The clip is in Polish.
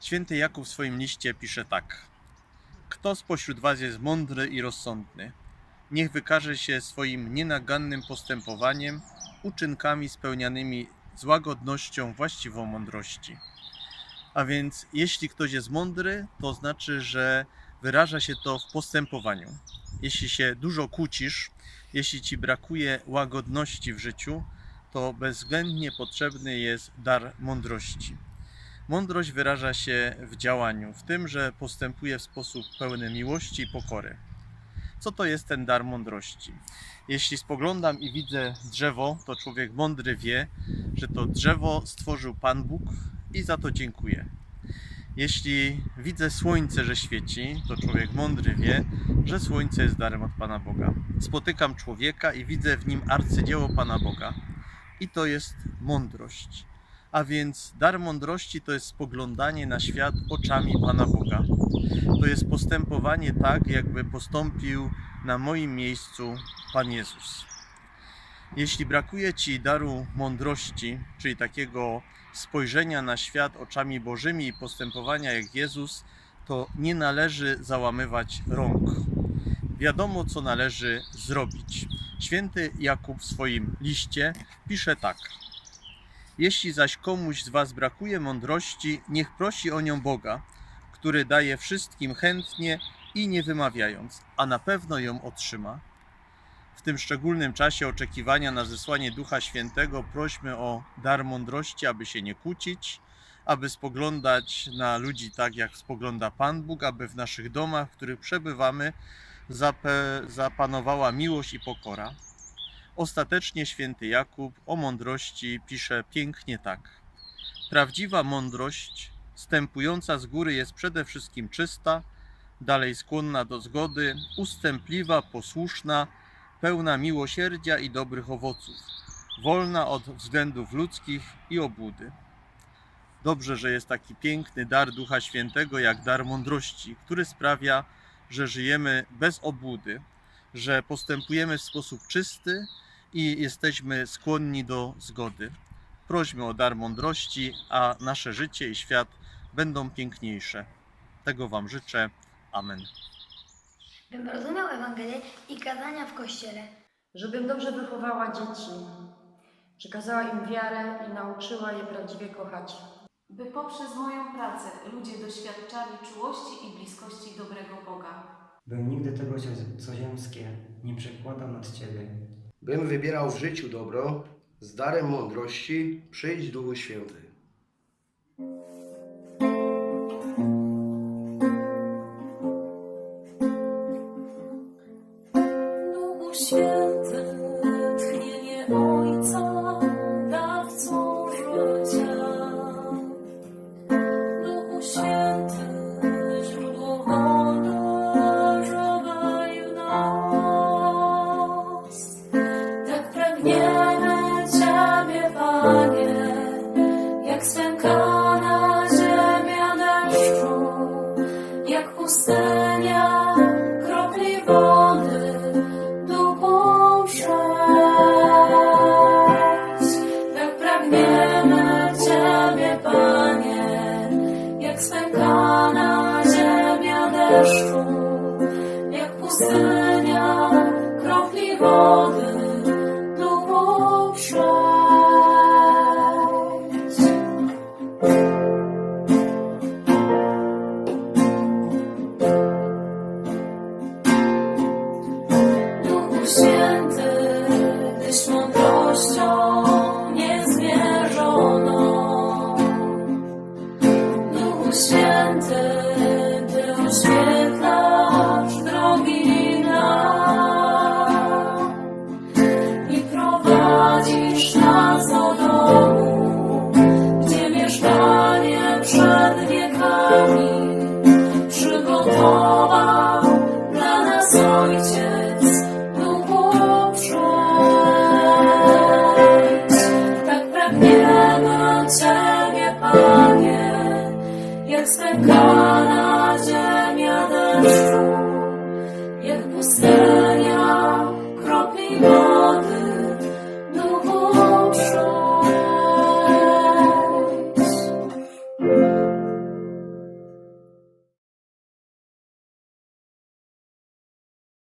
Święty Jakub w swoim liście pisze tak. Kto spośród was jest mądry i rozsądny? Niech wykaże się swoim nienagannym postępowaniem, uczynkami spełnianymi z łagodnością właściwą mądrości. A więc jeśli ktoś jest mądry, to znaczy, że wyraża się to w postępowaniu. Jeśli się dużo kłócisz, jeśli ci brakuje łagodności w życiu, to bezwzględnie potrzebny jest dar mądrości. Mądrość wyraża się w działaniu, w tym, że postępuje w sposób pełny miłości i pokory. Co to jest ten dar mądrości? Jeśli spoglądam i widzę drzewo, to człowiek mądry wie, że to drzewo stworzył Pan Bóg i za to dziękuję. Jeśli widzę słońce, że świeci, to człowiek mądry wie, że słońce jest darem od Pana Boga. Spotykam człowieka i widzę w nim arcydzieło Pana Boga. I to jest mądrość. A więc dar mądrości to jest spoglądanie na świat oczami Pana Boga. To jest postępowanie tak, jakby postąpił na moim miejscu Pan Jezus. Jeśli brakuje Ci daru mądrości, czyli takiego spojrzenia na świat oczami Bożymi i postępowania jak Jezus, to nie należy załamywać rąk. Wiadomo, co należy zrobić. Święty Jakub w swoim liście pisze tak. Jeśli zaś komuś z Was brakuje mądrości, niech prosi o nią Boga, który daje wszystkim chętnie i nie wymawiając, a na pewno ją otrzyma. W tym szczególnym czasie oczekiwania na zesłanie Ducha Świętego prośmy o dar mądrości, aby się nie kłócić, aby spoglądać na ludzi tak, jak spogląda Pan Bóg, aby w naszych domach, w których przebywamy, zapanowała miłość i pokora. Ostatecznie święty Jakub o mądrości pisze pięknie tak. Prawdziwa mądrość, stępująca z góry, jest przede wszystkim czysta, dalej skłonna do zgody, ustępliwa, posłuszna, pełna miłosierdzia i dobrych owoców, wolna od względów ludzkich i obłudy. Dobrze, że jest taki piękny dar Ducha Świętego, jak dar mądrości, który sprawia, że żyjemy bez obłudy, że postępujemy w sposób czysty i jesteśmy skłonni do zgody. Prośmy o dar mądrości, a nasze życie i świat będą piękniejsze. Tego Wam życzę. Amen. bym rozumiał Ewangelię i kazania w kościele, żebym dobrze wychowała dzieci, przekazała im wiarę i nauczyła je prawdziwie kochać. by poprzez moją pracę ludzie doświadczali czułości i bliskości dobrego Boga. bym nigdy tego, co, ziemskie, nie przekładał nad Ciebie. Bym wybierał w życiu dobro, z darem mądrości przyjdź Duchu Święty. Duchu Święty, jak Ana cem yadın